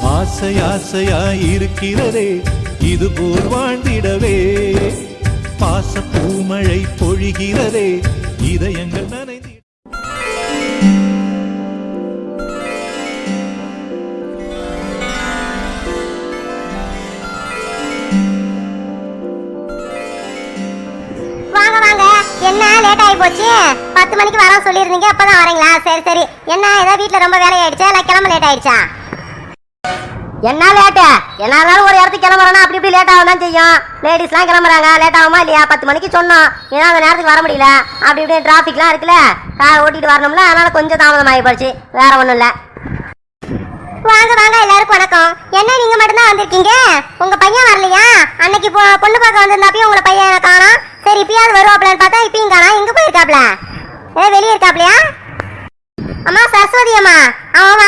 ஆசை ஆசையாய் இருக்கிறதே இது போல் வாழ்ந்திடவே. பாச பூமழை பொழிகிறதே இதயங்கள் நனைந்து வாங்க வாங்க. என்ன லேட் ஆகி போச்சு? பத்து மணிக்கு வர சொல்லியிருந்தீங்க அப்பதான் வரீங்களா? சரி சரி. என்ன ஏதாவது வீட்ல ரொம்ப வேலையாயிடுச்சா? இல்லை கிளம்ப லேட் ஆயிடுச்சா? என்ன லேட்டு? எல்லாரும் ஒரு இடத்துக்கு கிளம்புறோம்னா அப்படி இப்படி லேட் ஆகும் செய்யும். செய்யும் லேடிஸ்லாம் கிளம்புறாங்க. லேட் ஆகுமா இல்லையா? பத்து மணிக்கு சொன்னோம். ஏன்னா அந்த நேரத்துக்கு வர முடியல. அப்படி இப்படி டிராஃபிக்லாம் இருக்குல்ல? கார் ஓட்டிட்டு வரணும்ல. அதனால கொஞ்சம் தாமதம் ஆகி போச்சு. வேற ஒன்றும் இல்லை. வாங்க வாங்க. எல்லாருக்கும் வணக்கம். என்ன நீங்க மட்டும்தான் வந்திருக்கீங்க? உங்க பையன் வரலையா? அன்னைக்கு பொண்ணு பார்க்க வந்திருந்தாப்பயும் உங்களை பையன் காணும். சரி இப்பயாவது வருவாப்லன்னு பார்த்தா இப்பயும் காணும். எங்க போயிருக்காப்ல ஏ வெளியே இருக்காப்லையா அம்மா சரஸ்வதி அம்மா. அவன்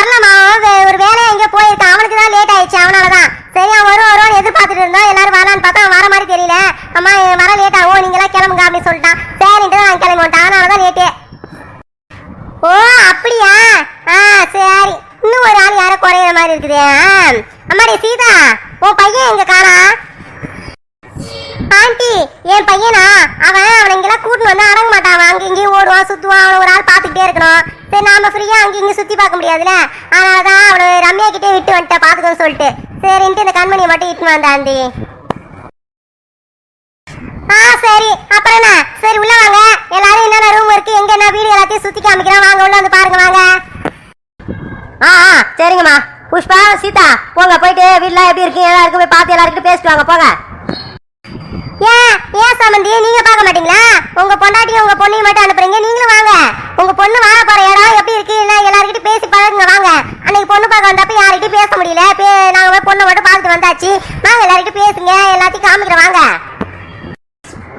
வே- ஒரு வேலையை எங்கேயோ போயிருக்கான் அவனுக்கு தான் லேட் ஆயிடுச்சு அவனாலதான் சரி அவன் வரும் வருவான்னு எதிர்பார்த்துட்டு இருந்தோம் எல்லாரும் வரலான்னு பார்த்தா அவன் வர மாதிரி தெரியல அம்மா என் வர லேட் ஆகும் நீங்களாம் கிளம்புங்க அப்படின்னு சொல்லிட்டான் சரின்ட்டு தான் நான் கிளம்பி வந்துட்டான் அதனால தான் லேட்டு ஓ அப்படியா ஆ சரி இன்னும் ஒரு ஆள் யாரோ குறையிற மாதிரி இருக்குது ஆ. அம்மாடி சீதா உன் பையன் எங்க காணா ஆண்டி என் பையனா அவன் அவனை இங்கெல்லாம் கூட்டின்னு வந்து அடங்க மாட்டான் அவன் அங்கே இங்கேயும் ஓடுவான் சுத்துவான் அவனை ஒரு ஆள் பார்த்துக்கிட்டே இருக்கணும் சரி நாம சுத்தி பார்க்க முடியாதுல்ல? அதனால தான் அவனை ரம்யா கிட்டே விட்டு வந்துட்டேன் பார்த்துக்கோன்னு சொல்லிட்டு. சரின்ட்டு இந்த கண்மணியை மட்டும் இட்டுன்னு வந்தேன் ஆ சரி. அப்புறம் என்ன? சரி உள்ள வாங்க. எல்லாரும் என்னென்ன ரூம் இருக்கு எங்க என்ன வீடு எல்லாத்தையும் சுத்தி காமிக்கிறேன் வாங்க உள்ள வந்து பாருங்க வாங்க. ஆ ஆ சரிங்கம்மா. புஷ்பா சீதா போங்க போயிட்டு வீட்லாம் எப்படி இருக்கு எல்லாருக்கும் இருக்கு போய் பார்த்து எல்லாருக்கும் பேசிட்டு வாங்க போங்க. ஏன் ஏன் சம்பந்தி நீங்க பார்க்க மாட்டீங்களா? உங்க பொண்டாட்டியும் உங்க பொண்ணையும் மட்டும் அனுப்புறீங்க நீங்களும் வாங்க. உங்க பொண்ணு வாங்க போற இடம் எப்படி இருக்கு இல்ல எல்லார்கிட்ட பேசி பழகுங்க வாங்க அன்னைக்கு பொண்ணு பார்க்க வந்தப்ப யார்கிட்டயும் பேச முடியல பே- நாங்க போய் பொண்ணை மட்டும் பார்த்துட்டு வந்தாச்சு வாங்க எல்லார்கிட்ட பேசுங்க எல்லாத்தையும் காமிக்கிறேன் வாங்க.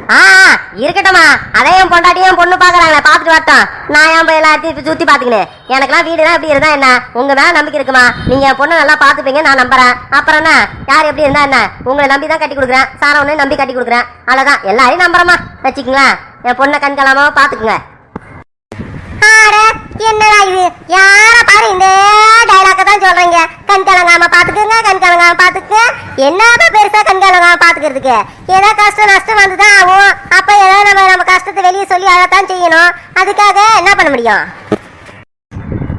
ஆ ஆ, இருக்கட்டும்மா. அதே என் பொண்டாட்டியும் பொண்ணு பாக்குறாங்களே பாத்துட்டு வரட்டும். நான் ஏன் போய் எல்லாத்தையும் சுத்தி பாத்துக்கினேன் எனக்கெல்லாம் வீடுலாம் எப்படி இருந்தா என்ன? உங்க மேல நம்பிக்கை இருக்குமா? நீங்க என் பொண்ணை நல்லா பாத்துப்பீங்க நான் நம்புறேன். அப்புறம் என்ன? யார் எப்படி இருந்தா என்ன? உங்களை நம்பி தான் கட்டி கொடுக்குறேன். சாரவனையும் நம்பி கட்டி கொடுக்குறேன். அவ்வளவுதான். எல்லாரையும் நம்புறேம்மா. வச்சுக்கோங்களேன் என் பொண்ணை கண்கலாமாவும் பாத்துக்குங்க என்னடா இது யார பாரு இந்த டைலாக்க தான் சொல்றீங்க கண் கலங்காம பாத்துக்கங்க கண் கலங்காம என்னப்பா பெருசா கண் பாத்துக்கிறதுக்கு? ஏதோ கஷ்டம் நஷ்டம் வந்துதான் ஆகும். அப்ப ஏதோ நம்ம நம்ம கஷ்டத்தை வெளியே சொல்லி அழத்தான் செய்யணும். அதுக்காக என்ன பண்ண முடியும்?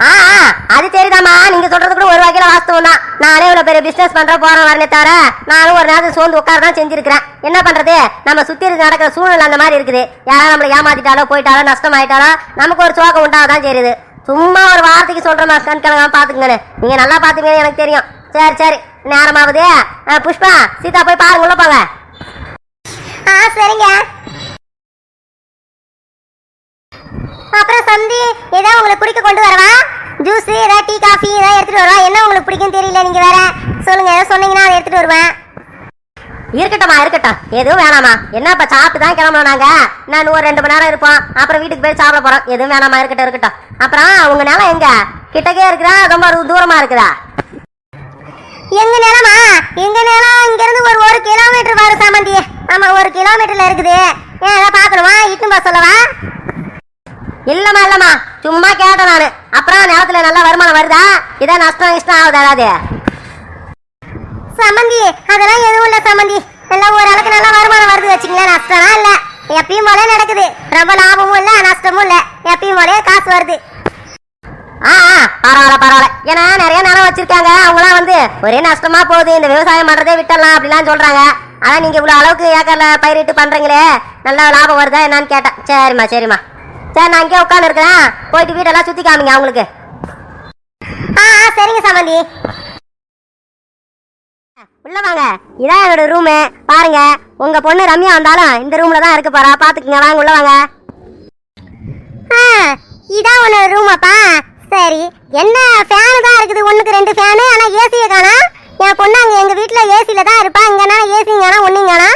ஆ ஆ, அது சரிதாம்மா. நீங்க சொல்றது கூட ஒரு வகையில வாஸ்தவம் தான். நானே இவ்வளவு பெரிய பிசினஸ் பண்ற போறேன் வரனே தவிர நானும் ஒரு நேரத்தில் சோர்ந்து உட்கார தான் செஞ்சிருக்கிறேன். என்ன பண்றது? நம்ம சுத்தி இருக்க நடக்கிற சூழ்நிலை அந்த மாதிரி இருக்குது. யாராவது நம்மளை ஏமாத்திட்டாலோ போயிட்டாலோ நஷ்டம் ஆயிட்டாலோ நமக்கு ஒரு சோகம் உண்டாகதான் தெரியுது சும்மா ஒரு வார்த்தைக்கு சொல்றேன் கண் கலங்காம பாத்துக்கங்கன்னு. நீங்க நல்லா பாத்துக்கங்க எனக்கு தெரியும். சரி சரி. நேரமாவது. புஷ்பா சீதா போய் பாருங்க உள்ள போங்க. ஆ சரிங்க. அப்புறம் சந்தி ஏதாவது உங்களுக்கு பிடிக்க கொண்டு வரவா? ஜூஸ் ஏதாவது டீ காஃபி ஏதாவது எடுத்துட்டு வரவா? என்ன உங்களுக்கு பிடிக்கும் தெரியல நீங்க வேற. சொல்லுங்க ஏதாவது சொன்னீங்கன்னா அதை எடுத்துட்டு வருவேன் இருக்கட்டும்மா இருக்கட்டும். எதுவும் வேணாமா என்ன இப்ப சாப்பிட்டு தான் கிளம்பணும் நாங்க நான் ஒரு ரெண்டு மணி நேரம் இருப்போம். அப்புறம் வீட்டுக்கு போய் சாப்பிட போறோம். எதுவும் வேணாமா இருக்கட்டும் இருக்கட்டும். அப்புறம் உங்க நிலம் எங்க? கிட்டக்கே இருக்குதா? ரொம்ப தூரமா இருக்குதா? எங்க நிலமா? எங்க நிலம்? இங்க இருந்து ஒரு ஒரு கிலோமீட்டர் வரும் சாமந்தி ஆமா ஒரு கிலோமீட்டர்ல இருக்குது. ஏன் ஏதாவது பார்க்கணுமா? இட்டுன்னு சொல்லவா? இல்லம்மா இல்லம்மா. சும்மா கேட்டேன் நானு. அப்புறம் நிலத்துல நல்ல வருமானம் வருதா? இதான் நஷ்டம் இஷ்டம் ஆகுது அதாவது? சமந்தி அதெல்லாம் எதுவும் இல்ல சமந்தி. எல்லாம் ஒரு அளவுக்கு நல்லா வருமானம் வருது வச்சுங்களேன் நஷ்டம்லாம் இல்ல. எப்பயும் போல நடக்குது. ரொம்ப லாபமும் இல்ல நஷ்டமும் இல்ல. எப்பயும் போல காசு வருது. ஆ பரவாயில்ல பரவாயில்ல. ஏன்னா நிறைய நிலம் வச்சிருக்காங்க. ஒரே நஷ்டமா போகுது இந்த விவசாயம் பண்றதே விட்டலாம் அப்படிலாம் சொல்றாங்க. ஆனா நீங்க இவ்வளவு அளவுக்கு ஏக்கர்ல பயிரிட்டு பண்றீங்களே நல்ல லாபம் வருதா என்னன்னு கேட்டேன் சரிம்மா சரிம்மா. சரி நான் இங்கே உட்காந்து இருக்கிறேன் போயிட்டு வீட்டெல்லாம் சுத்தி காமிங்க அவங்களுக்கு. ஆ ஆ, சரிங்க சமந்தி. உள்ள வாங்க. இதான் என்னோட ரூமு பாருங்க உங்க பொண்ணு ரம்யா வந்தாலும் இந்த ரூம்ல தான் இருக்க போறா. பாத்துக்கங்க வாங்க உள்ள வாங்க. இதான் உன்னோட ரூமாப்பா சரி. என்ன ஃபேனு தான் இருக்குது? ஒன்றுக்கு ரெண்டு ஃபேனு ஆனால் ஏசியை காணா? என் பொண்ணு எங்கள் வீட்டில் வீட்ல தான் இருப்பா. இங்கேனா ஏசிங்கானா ஒண்ணுங்கானா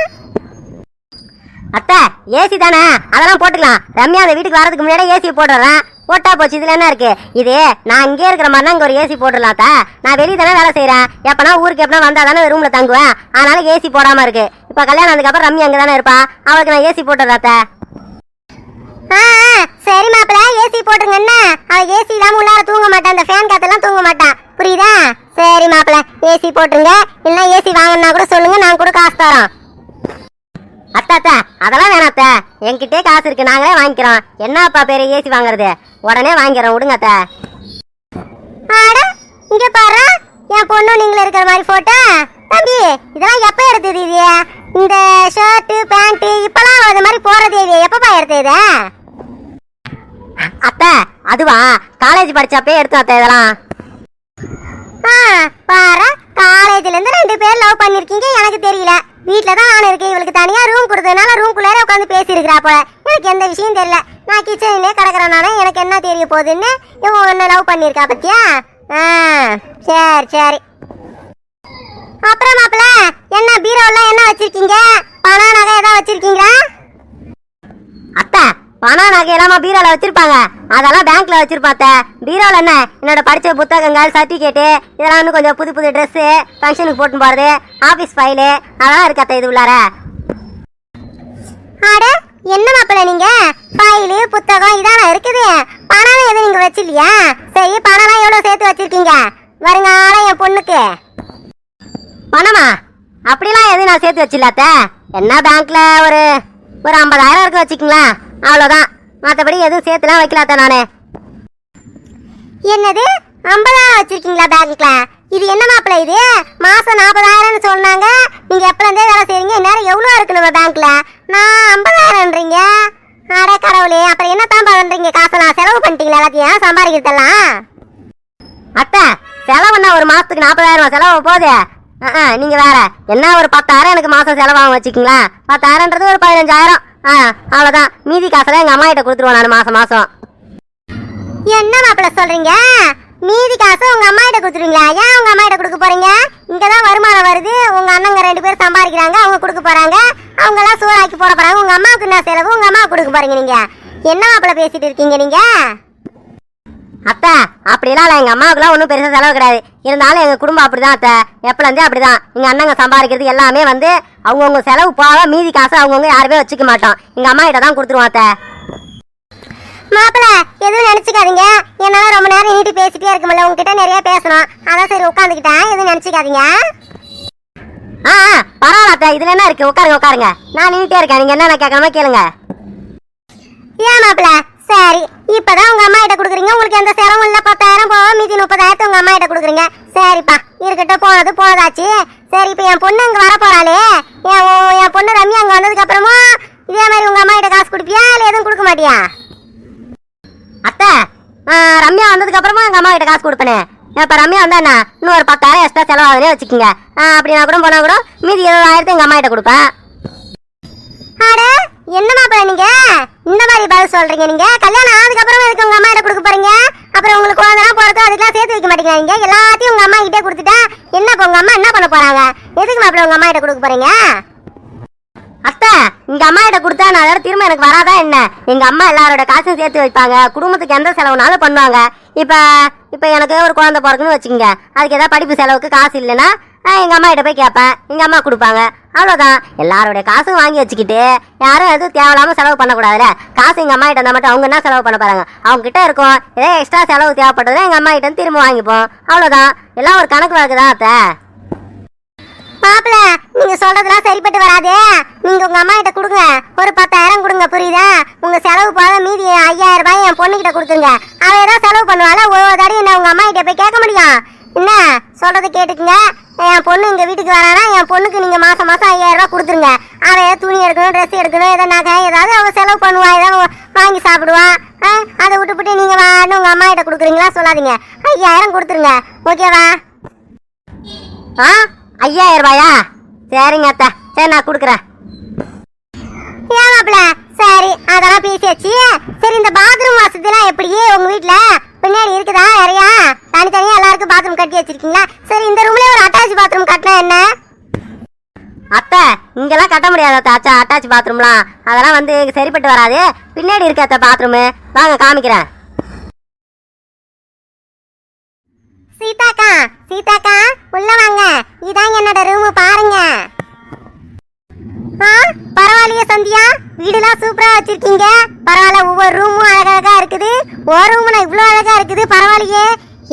அத்தை ஏசி தானே? அதெல்லாம் போட்டுக்கலாம். ரம்யா அந்த வீட்டுக்கு வரதுக்கு முன்னாடி ஏசி போட்டுறேன். போட்டா போச்சு. இதுல என்ன இருக்கு? இது நான் இங்கே இருக்கிற மாதிரி இங்க ஒரு ஏசி போட்டுடலாம் அத்தை. நான் வெளியே தானே வேலை செய்கிறேன் எப்பனா ஊருக்கு எப்பனா வந்தா தானே ரூம்ல தங்குவேன். அதனால ஏசி போடாம இருக்கு. இப்ப கல்யாணம் ஆனதுக்கு ரம்யா அங்க தானே இருப்பா. அவளுக்கு நான் ஏசி போட்டுறேன் அத்தை. சரி மாப்பிள ஏசி போட்டுருங்க என்ன அவ ஏசி இல்லாம உள்ளார தூங்க மாட்டான் அந்த ஃபேன் காத்தெல்லாம் தூங்க மாட்டான் புரியுதா? சரி மாப்பிள ஏசி போட்டுருங்க. இல்லைன்னா ஏசி வாங்கினா கூட சொல்லுங்க நான் கூட காசு தரோம். அத்தா அத்தா அதெல்லாம் வேணாத்த என்கிட்டே காசு இருக்கு நாங்களே வாங்கிக்கிறோம். என்னப்பா பேரு ஏசி வாங்குறது? உடனே வாங்கிக்கிறோம் விடுங்க அத்தா. ஆட இங்க பாரு. என் பொண்ணு நீங்களே இருக்கிற மாதிரி போட்டோ தம்பி இதெல்லாம் எப்ப எடுத்தது இது? இந்த ஷர்ட் பேண்ட் இப்பெல்லாம் அது மாதிரி போறது இது எப்பப்பா எடுத்தது அத்தை அதுவா காலேஜ் படிச்சப்பே எடுத்து அத்தை இதெல்லாம் பாரு காலேஜ்ல இருந்து ரெண்டு பேர் லவ் பண்ணிருக்கீங்க எனக்கு தெரியல. வீட்ல தான் நான் இருக்கேன் இவளுக்கு தனியா ரூம் கொடுத்ததுனால ரூம்குள்ளே உட்காந்து பேசியிருக்கிறா போல. எனக்கு எந்த விஷயம் தெரியல. நான் கிச்சன்லயே கிடக்குறனால எனக்கு என்ன தெரிய போகுதுன்னு இவன் ஒன்னு லவ் பண்ணியிருக்கா பத்தியா? ஆ சரி சரி. அப்புறம் மாப்பிள என்ன பீரோலாம் என்ன வச்சிருக்கீங்க? பணம் நகை ஏதாவது வச்சிருக்கீங்களா? அத்தை பணம் நகை எல்லாமா பீரோல வச்சிருப்பாங்க. அதெல்லாம் பேங்க்ல வச்சிருப்பாத்த. பீரோல என்ன? என்னோட படிச்ச புத்தகங்கள் சர்டிபிகேட்டு இதெல்லாம் இன்னும் கொஞ்சம் புது புது ட்ரெஸ் ஃபங்க்ஷனுக்கு போட்டு போறது ஆபீஸ் ஃபைலு அதெல்லாம் இருக்கத்த இது உள்ளார. அட என்ன மாப்பிள்ள நீங்க? ஃபைலு புத்தகம் இதான இருக்குது. பணம் எதுவும் நீங்க வச்சிருலையா சரி பணம்லாம் எவ்வளவு சேர்த்து வச்சிருக்கீங்க? வருங்கால என் பொண்ணுக்கு. பணமா? அப்படிலாம் எதுவும் நான் சேர்த்து வச்சிடலாத்த என்ன பேங்க்ல ஒரு ஒரு ஐம்பதாயிரம் இருக்கு வச்சுக்கங்களேன். அவ்வளோதான் மற்றபடி எதுவும் சேர்த்துலாம் வைக்கலாத்த நானு? என்னது? ஐம்பதாயிரம் வச்சிருக்கீங்களா பேங்க்ல? இது என்ன மாப்பிள்ள இது? மாசம் நாற்பதாயிரம்னு சொன்னாங்க. நீங்க எப்பல இருந்தே வேலை செய்றீங்க? நேரம் எவ்வளோ இருக்கு நம்ம பேங்க்ல? நான் ஐம்பதாயிரம்ன்றீங்க. அட கடவுளே அப்புறம் என்ன தான் பண்றீங்க காசெல்லாம் செலவு பண்ணிட்டீங்களா எல்லாத்தையும்? சம்பாதிக்கிறதெல்லாம்? அத்தை செலவுன்னா ஒரு மாசத்துக்கு நாற்பதாயிரம் செலவு போகுது அஹ், அஹ், நீங்க வேற. என்ன ஒரு பத்தாயிரம் எனக்கு மாசம் செலவாகும் வச்சுக்கீங்களா? பத்தாயிரம்ன்றது ஒரு பதினஞ்சாயிரம். ஆ அவ்வளவுதான். மீதி காசெல்லாம் எங்க அம்மா கிட்ட கொடுத்துருவோம் நான் மாசம் மாசம். என்ன மாப்பிள்ள சொல்றீங்க? மீதி காசு உங்க அம்மா கிட்ட கொடுத்துருவீங்களா? ஏன் உங்க அம்மா கிட்ட கொடுக்க போறீங்க? இங்கதான் வருமானம் வருது. உங்க அண்ணங்க ரெண்டு பேரும் சம்பாதிக்கிறாங்க அவங்க கொடுக்க போறாங்க. அவங்க எல்லாம் சோறாக்கி போட போறாங்க. உங்க அம்மாவுக்கு என்ன செலவு? உங்க அம்மா கொடுக்க போறீங்க நீங்க. என்ன மாப்பிள்ள பேசிட்டு இருக்கீங்க நீங்க? அத்தை அப்படிலாம் எங்கள் அம்மாவுக்குலாம் ஒன்றும் பெருசாக செலவு கிடையாது. இருந்தாலும் எங்கள் குடும்பம் அப்படிதான் அத்தை. எப்பலேருந்தே அப்படிதான். எங்கள் அண்ணங்க சம்பாதிக்கிறது எல்லாமே வந்து அவங்கவுங்க செலவு போக மீதி காசு அவங்கவுங்க யாருமே வச்சுக்க மாட்டோம். எங்கள் அம்மா கிட்ட தான் கொடுத்துருவோம் அத்தை. மாப்பிள்ள எதுவும் நினைச்சுக்காதீங்க. என்னால ரொம்ப நேரம் நீட்டி பேசிட்டே இருக்க முடியல உங்ககிட்ட நிறைய பேசணும். அதான் சரி உட்காந்துக்கிட்டேன். எதுவும் நினைச்சுக்காதீங்க. ஆ ஆ, பரவாயில்ல அத்தை. இதுல என்ன இருக்கு? உட்காருங்க உட்காருங்க. நான் நின்றுட்டே இருக்கேன். நீங்க என்ன கேட்காம கேளுங்க. ஏன் மாப்பிள்ள சரி இப்பதான் உங்க அம்மா கிட்ட கொடுக்குறீங்க. உங்களுக்கு எந்த செலவும் இல்ல. பத்தாயிரம் போக மீதி முப்பதாயிரத்து உங்க அம்மா கிட்ட கொடுக்குறீங்க. சரிப்பா இருக்கட்டும் போனது போதாச்சு. சரி இப்ப என் பொண்ணு அங்க வர போறாளே. என் ஓ- என் பொண்ணு ரம்யா அங்க வந்ததுக்கு அப்புறமா இதே மாதிரி உங்க அம்மா கிட்ட காசு கொடுப்பியா இல்ல எதுவும் கொடுக்க மாட்டியா? அத்தை ஆ, ரம்யா வந்ததுக்கு அப்புறமா எங்க அம்மா கிட்ட காசு கொடுப்பேனே. இப்ப ரம்யா வந்தா இன்னும் ஒரு பத்தாயிரம் எக்ஸ்ட்ரா செலவாகுதுனே வச்சுக்கோங்க. ஆ, அப்படி நான் கூட போனா கூட மீதி இருபதாயிரத்து எங்கள் அம்மா கிட்ட கொடுப்பேன் அட என்ன மாப்பிள்ள நீங்க இந்த மாதிரி பதில் சொல்றீங்க நீங்க? கல்யாணம் ஆனதுக்கு அப்புறம் எதுக்கு உங்க அம்மா கிட்ட கொடுக்க போறீங்க? அப்புறம் உங்களுக்கு குழந்தைலாம் போறது அதுக்கெல்லாம் சேர்த்து வைக்க மாட்டீங்க. நீங்க எல்லாத்தையும் உங்க அம்மா கிட்டே கொடுத்துட்டா என்ன இப்ப உங்க அம்மா என்ன பண்ண போறாங்க? எதுக்கு மாப்பிள்ள உங்க அம்மா கிட்ட கொடுக்க போறீங்க? அத்தை எங்க அம்மா கிட்ட கொடுத்தா நான் அதோட திரும்ப எனக்கு வராதா என்ன? எங்க அம்மா எல்லாரோட காசும் சேர்த்து வைப்பாங்க. குடும்பத்துக்கு எந்த செலவுனாலும் பண்ணுவாங்க. இப்ப இப்ப எனக்கு ஒரு குழந்தை பிறக்குன்னு வச்சுக்கோங்க. அதுக்கு ஏதாவது படிப்பு செலவுக்கு காசு இல்லைன்னா எங்க அம்மா கிட்ட போய் கேட்பேன். எங்க அம்மா கொடுப்பாங்க. அவ்வளோதான் எல்லாருடைய காசும் வாங்கி வச்சுக்கிட்டு யாரும் எதுவும் தேவையில்லாமல் செலவு பண்ணக்கூடாதுல காசு எங்கள் அம்மா கிட்ட மட்டும் அவங்க என்ன செலவு பண்ண பாருங்க அவங்க கிட்ட இருக்கும். ஏதோ எக்ஸ்ட்ரா செலவு தேவைப்படுறதை எங்கள் அம்மா கிட்ட இருந்து திரும்ப வாங்கிப்போம். அவ்வளோதான் எல்லாம் ஒரு கணக்கு வழக்குதான் அத்தை. மாப்பிள நீங்க சொல்றதெல்லாம் சரிப்பட்டு வராது. நீங்க உங்க அம்மா கிட்ட கொடுங்க. ஒரு பத்தாயிரம் கொடுங்க புரியுதா? உங்க செலவு போக மீதி ஐயாயிரம் ரூபாய் என் பொண்ணு கிட்ட கொடுத்துருங்க. அவ ஏதோ செலவு பண்ணுவாள்? ஒவ்வொரு தடவை என்ன உங்க அம்மா கிட்ட போய் கேட்க முடியும்? என்ன? சொல்றது கேட்டுக்குங்க. என் பொண்ணு எங்கள் வீட்டுக்கு வரானா என் பொண்ணுக்கு நீங்கள் மாதம் மாதம் ஐயாயிரம் கொடுத்துருங்க. அவன் ஏதோ துணி எடுக்கணும் ட்ரெஸ் எடுக்கணும் ஏதோ நகை ஏதாவது அவ செலவு பண்ணுவா ஏதாவது வாங்கி சாப்பிடுவா. ஆ, அதை விட்டுப்புட்டு நீங்கள் வாடணும் உங்கள் அம்மா கிட்ட கொடுக்குறீங்களா? சொல்லாதீங்க. ஐயாயிரம் கொடுத்துருங்க. ஓகேவா ஆ? ஐயாயிரம் ரூபாயா? சரிங்க அத்தா. சரி நான் கொடுக்குறேன். ஏமாப்ல சரி அதெல்லாம் பேசியாச்சு. சரி இந்த பாத்ரூம் வசதிலாம் எப்படி உங்கள் வீட்டில் பின்னாடி இருக்குதா நிறையா தனித்தனியா எல்லாருக்கும் பாத்ரூம் கட்டி வச்சிருக்கீங்களா? சரி இந்த ரூம்ல ஒரு அட்டாச் பாத்ரூம் கட்டினா என்ன? அத்தை இங்கெல்லாம் கட்ட முடியாது அத்தை. அச்சா அட்டாச் பாத்ரூம்லாம் அதெல்லாம் வந்து சரிப்பட்டு வராது. பின்னாடி இருக்க அத்தை பாத்ரூமு வாங்க காமிக்கிறேன். சீதாக்கா சீதாக்கா உள்ள வாங்க இதான் என்னோட ரூம் பாருங்க ஆ பரவாயில்லையே சந்தியா எல்லாம் சூப்பரா வச்சிருக்கீங்க. பரவாயில்ல ஒவ்வொரு ரூமும் அழகழகா இருக்குது. ஒரு ரூம் இவ்வளோ அழகா இருக்குது பரவாயில்லையே.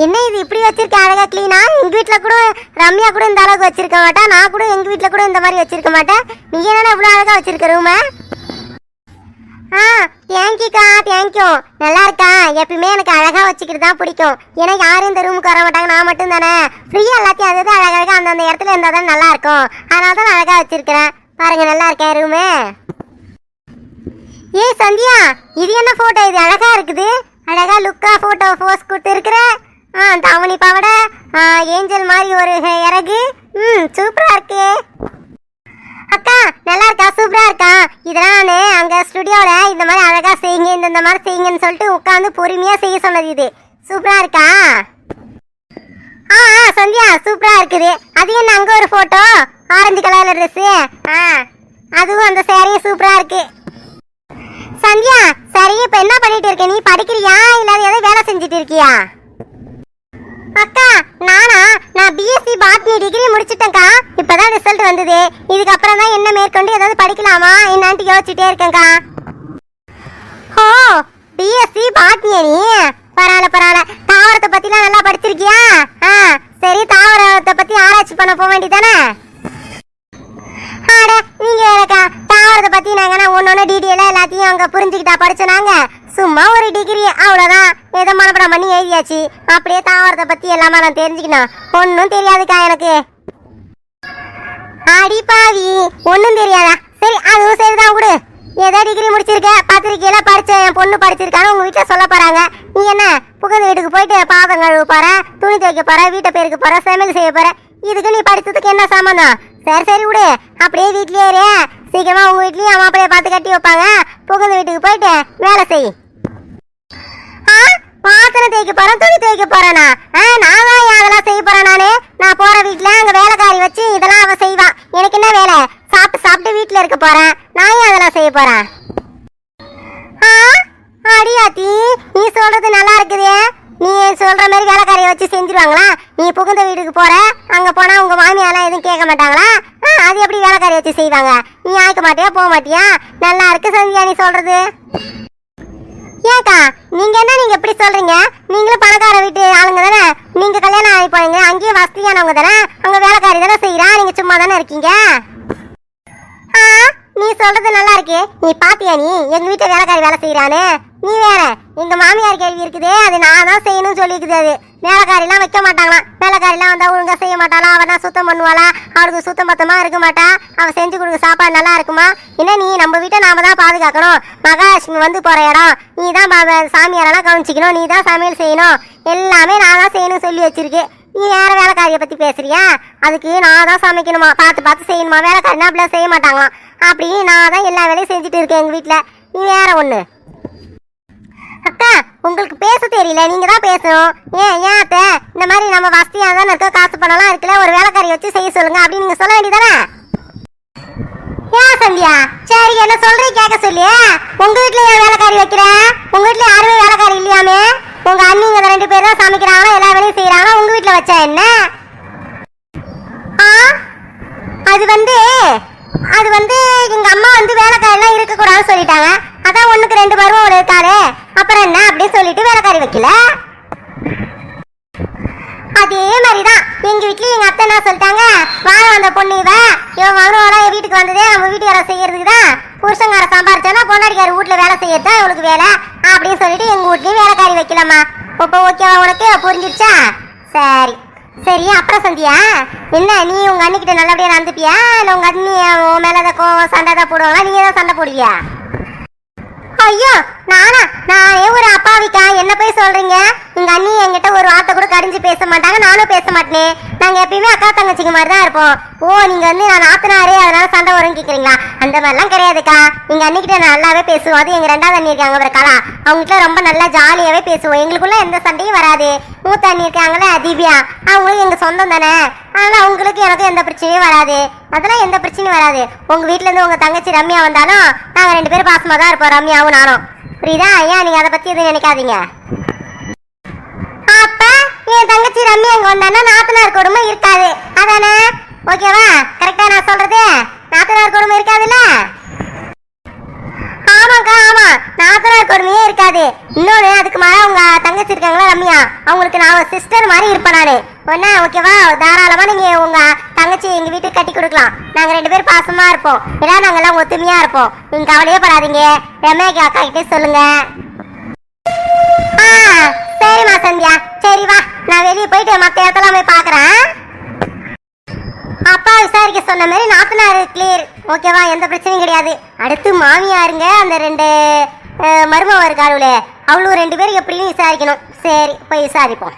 என்ன இது இப்படி வச்சிருக்கேன் அழகா கிளீனா எங்க வீட்டில் கூட ரம்யா கூட இந்த அளவுக்கு வச்சிருக்க மாட்டேன் நான் கூட எங்க வீட்டில் கூட இந்த மாதிரி வச்சிருக்க மாட்டேன். நீ என்ன இவ்வளவு அழகா வச்சிருக்க ரூம ஆ தேங்க்யூக்கா தேங்க்யூ நல்லா இருக்கா? எப்பயுமே எனக்கு அழகா வச்சுக்கிறது தான் பிடிக்கும். ஏன்னா யாரும் இந்த ரூமுக்கு வர மாட்டாங்க. நான் மட்டும் தானே. ஃப்ரீயா எல்லாத்தையும் அது அழகழகாக அந்தந்த இடத்துல இருந்தால் தான் நல்லா இருக்கும். அதனால தான் நான் அழகா வச்சிருக்கிறேன். பாருங்க நல்லா இருக்கேன் ரூமு ஏய் சந்தியா இது என்ன போட்டோ இது அழகா இருக்குது. அழகா லுக்கா போட்டோ போஸ் கொடுத்து இருக்கிற. ஆ தாவணி பாவடை. ஆ, ஏஞ்சல் மாதிரி ஒரு இறகு. ம் சூப்பரா இருக்கே. அக்கா நல்லா இருக்கா? சூப்பரா இருக்கா? இதெல்லாம் நான் அங்க ஸ்டுடியோல இந்த மாதிரி அழகா செய்யுங்க இந்த இந்த மாதிரி செய்யுங்கன்னு சொல்லிட்டு உட்காந்து பொறுமையா செய்ய சொன்னது இது. சூப்பரா இருக்கா? ஆ ஆ, சந்தியா சூப்பரா இருக்குது. அது என்ன அங்க ஒரு போட்டோ ஆரஞ்சு கலர்ல ட்ரெஸ் ஆ அதுவும் அந்த சேரீயும் சூப்பரா இருக்கு. சந்தியா சரி இப்ப என்ன பண்ணிட்டு இருக்க? நீ படிக்கிறியா? இல்ல ஏதோ வேலை செஞ்சுட்டு இருக்கியா? அக்கா நானா? நான் பிஎஸ்சி பாட்னி டிகிரி முடிச்சிட்டேன்க்கா. இப்பதான் ரிசல்ட் வந்தது. இதுக்கப்புறம் தான் என்ன மேற்கொண்டு ஏதாவது படிக்கலாமா? என்னான்ட்டு யோசிச்சுட்டே இருக்கேன்க்கா. ஓ பிஎஸ்சி பாட்னியா நீ? பரவாயில்ல பரவாயில்ல. தாவரத்தை பத்திலாம் நல்லா படிச்சிருக்கியா? ஆ சரி தாவரத்தை பத்தி ஆராய்ச்சி பண்ண போக வேண்டியதானே ஆட நீங்க ஆகிறத பத்தி நாங்க ஒன்னு ஒன்னு டீட்டெயிலா எல்லாத்தையும் அங்க புரிஞ்சுக்கிட்டா படிச்சனாங்க சும்மா ஒரு டிகிரி அவ்வளவுதான். ஏதோ மனப்படம் பண்ணி எழுதியாச்சு. அப்படியே தாவரத்தை பத்தி எல்லாமே நான் தெரிஞ்சுக்கணும். ஒன்னும் தெரியாதுக்கா எனக்கு. அடி பாவி. ஒன்னும் தெரியாதா? சரி அதுவும் சரிதான் விடு. ஏதோ டிகிரி முடிச்சிருக்க பத்திரிக்கையில படிச்ச என் பொண்ணு படிச்சிருக்கான்னு உங்க வீட்டுல சொல்ல போறாங்க. நீ என்ன புகுந்த வீட்டுக்கு போயிட்டு பாதம் கழுவு போற துணி துவைக்க போற வீட்டை பேருக்கு போற சமையல் செய்ய போற இதுக்கு நீ படித்ததுக்கு என்ன சம்மந்தம் சரி சரி விடு. அப்படியே வீட்லயே இரு. சீக்கிரமா உங்க வீட்லயும் மாப்பிளைய பார்த்து கட்டி வைப்பாங்க. புகுந்த வீட்டுக்கு போயிட்டு வேலை செய். பாத்திரம் தேய்க்க போறேன் துணி தேய்க்க போறேனா? நான் தான் அதெல்லாம் செய்ய போறேன் நானு? நான் போற வீட்டுல அங்க வேலைக்காரி வச்சு இதெல்லாம் அவ செய்வான் எனக்கு என்ன வேலை? சாப்பிட்டு சாப்பிட்டு வீட்டுல இருக்க போறேன். நான் ஏன் அதெல்லாம் செய்ய போறேன்? அடியாத்தி நீ சொல்றது நல்லா நீ சொல்ற மாதிரி வேலைக்காரியை வச்சு செஞ்சிருவாங்களா? நீ புகுந்த வீட்டுக்கு போற அங்க போனா உங்க மாமியாலாம் எதுவும் கேட்க மாட்டாங்களா? ஆ, அது எப்படி வேலைக்காரையை வச்சு செய்வாங்க? நீ ஆய்க்க மாட்டியா போக மாட்டியா? நல்லா இருக்கு சந்தியா நீ சொல்றது. ஏக்கா நீங்க என்ன நீங்க எப்படி சொல்றீங்க? நீங்களும் பணக்கார வீட்டு ஆளுங்க தானே? நீங்க கல்யாணம் ஆகி போறீங்க அங்கேயும் வசதியானவங்க தானே? அங்க வேலைக்காரி தானே செய்யறா நீங்க சும்மா தானே இருக்கீங்க? ஆ நீ சொல்றது நல்லா இருக்கு. நீ பாத்தியா நீ? எங்க வீட்டு வேலைக்காரி வேலை செய்யறானு நீ வேற எங்க மாமியார் கேள்வி இருக்குதே அது நான் தான் செய்யணும்னு சொல்லிக்குது அது. வேலைக்காரிலாம் வைக்க மாட்டாங்களாம். வேலைக்காரிலாம் வந்தா ஒழுங்கா செய்ய மாட்டாளா? அவ தான் சுத்தம் பண்ணுவாளா? அவளுக்கு சுத்தம் பத்தமா இருக்க மாட்டா? அவ செஞ்சு கொடுக்க சாப்பாடு நல்லா இருக்குமா? என்ன நீ நம்ம வீட்டை நாம தான் பாதுகாக்கணும். மகாலட்சுமி வந்து போற இடம். நீ தான் சாமியாரெல்லாம் கவனிச்சிக்கணும். நீ தான் சமையல் செய்யணும். எல்லாமே நான் தான் செய்யணும்னு சொல்லி வச்சிருக்கு. நீ வேற வேலைக்காரியை பற்றி பேசுறியா? அதுக்கு நான் தான் சமைக்கணுமா? பார்த்து பார்த்து செய்யணுமா? வேலைக்காரினா அப்படிலாம் செய்ய மாட்டாங்களாம். அப்படி நான் தான் எல்லா வேலையும் செஞ்சுட்டு இருக்கேன் எங்கள் வீட்டில் நீ வேற ஒன்று உங்களுக்கு பேச தெரியல. நீங்க தான் பேசணும். ஏன் ஏன் அத்தை? இந்த மாதிரி நம்ம வசதியாக தான் இருக்க காசு பணம்லாம் இருக்குல்ல ஒரு வேலைக்காரி வச்சு செய்ய சொல்லுங்க அப்படின்னு நீங்க சொல்ல வேண்டியதானே? ஏன் சந்தியா? சரி என்ன சொல்றீங்க கேட்க சொல்லி உங்க வீட்டுல ஏன் வேலைக்காரி வைக்கிறேன் உங்க வீட்டுல யாருமே வேலைக்காரி இல்லையாமே? உங்க அண்ணிங்க ரெண்டு பேரும் தான் சமைக்கிறாங்களா எல்லா வேலையும் செய்யறாங்க உங்க வீட்டுல வச்சா என்ன? ஆ? அது வந்து அது வந்து எங்க அம்மா வந்து வேலைக்காரெல்லாம் இருக்க கூடாதுன்னு சொல்லிட்டாங்க. அதான் ஒண்ணுக்கு ரெண்டு பருவம் ஒரு இருக்காரு அப்புறம் என்ன அப்படியே சொல்லிட்டு வேலைக்காரி வைக்கல? அதே மாதிரிதான். எங்க வீட்லயும் எங்க அத்தை என்ன சொல்லிட்டாங்க? வாழ வந்த பொண்ணு இவ. இவ மருமகளா என் வீட்டுக்கு வந்ததே நம்ம வீட்டு வேலை செய்யறதுக்கு தான் புருஷங்கார சம்பாரிச்சானா பொண்டாடிக்கார வீட்டுல வேலை செய்யறது தான் இவளுக்கு வேலை. அப்படின்னு சொல்லிட்டு எங்க வீட்லயும் வேலைக்காரி வைக்கலாமா இப்போ ஓகேவா உனக்கு? புரிஞ்சிருச்சா சரி. சரி அப்புறம் சந்தியா? என்ன நீ உங்க அண்ணிக்கிட்ட நல்லபடியா நடந்துப்பியா? இல்ல உங்க அண்ணி உன் மேல ஏதாவது கோவம் சண்டை தான் போடுவாங்களா? நீ ஏதாவது சண்டை போடுவியா? ஐயோ நானா? நானே ஒரு அப்பாவிக்கா. என்ன போய் சொல்றீங்க? உங்க அண்ணி என்கிட்ட ஒரு வார்த்தை கூட கடிஞ்சு பேச மாட்டாங்க. நானும் பேச மாட்டேன். நாங்க எப்பயுமே அக்கா தங்கச்சிங்க மாதிரி தான் இருப்போம். ஓ நீங்க வந்து நான் நாத்தனாரே அதனால சண்டை வரும் கேக்குறீங்களா அந்த மாதிரிலாம் கிடையாதுக்கா. எங்க அண்ணிக்கிட்ட நல்லாவே பேசுவோம் அது எங்க ரெண்டாவது அண்ணி இருக்காங்க ஒரு கலா. அவங்ககிட்ட ரொம்ப நல்லா ஜாலியாவே பேசுவோம். எங்களுக்குள்ள எந்த சண்டையும் வராது. மூத்த அண்ணி இருக்காங்களே திவ்யா. அவங்களும் எங்க சொந்தம் தானே. அதனால அவங்களுக்கு எனக்கு எந்த பிரச்சனையும் வராது. அதெல்லாம் எந்த பிரச்சனையும் வராது. உங்க வீட்ல இருந்து உங்க தங்கச்சி ரம்யா வந்தாலும் நாங்க ரெண்டு பேரும் பாசமா தான் இருப்போம். ரம்யாவும் நானும். புரியுதா? ஏன் நீங்க அதை பத்தி எதுவும் நினைக்காதீங்க. என் தங்கச்சி ரம்யா அங்க வந்தானா நாத்தனார் கொடுமை இருக்காது. அதானே? ஓகேவா? கரெக்டா நான் சொல்றது? நாத்தனார் கொடுமை இருக்காதுல்ல? ஆமாக்கா ஆமா. நாத்தனார் கொடுமையே இருக்காது. இன்னொன்னு அதுக்கு மேல உங்க தங்கச்சி இருக்காங்களா ரம்யா? அவங்களுக்கு நான் ஒரு சிஸ்டர் மாதிரி இருப்பேன் நானு. ஒன்னா ஓகேவா? தாராளமா நீங்க உங்க தங்கச்சி எங்க வீட்டுக்கு கட்டி கொடுக்கலாம். நாங்க ரெண்டு பேரும் பாசமா இருப்போம். ஏன்னா நாங்க எல்லாம் ஒத்துமையா இருப்போம். நீங்க கவலையே படாதீங்க. ரமேக்கு அக்கா கிட்டே சொல்லுங்க. ஆ சரிம்மா சந்தியா. சரி வா. நான் வெளியே போயிட்டு மற்ற இடத்தெல்லாம் போய் பார்க்குறேன் அப்பா விசாரிக்க சொன்ன மாதிரி நாத்தனார் கிளியர் ஓகேவா எந்த பிரச்சனையும் கிடையாது. அடுத்து மாமியாருங்க அந்த ரெண்டு அஹ், மருமவ இருக்காளுலே அவளும் ரெண்டு பேரும் எப்படின்னு விசாரிக்கணும். சரி போய் விசாரிப்போம்.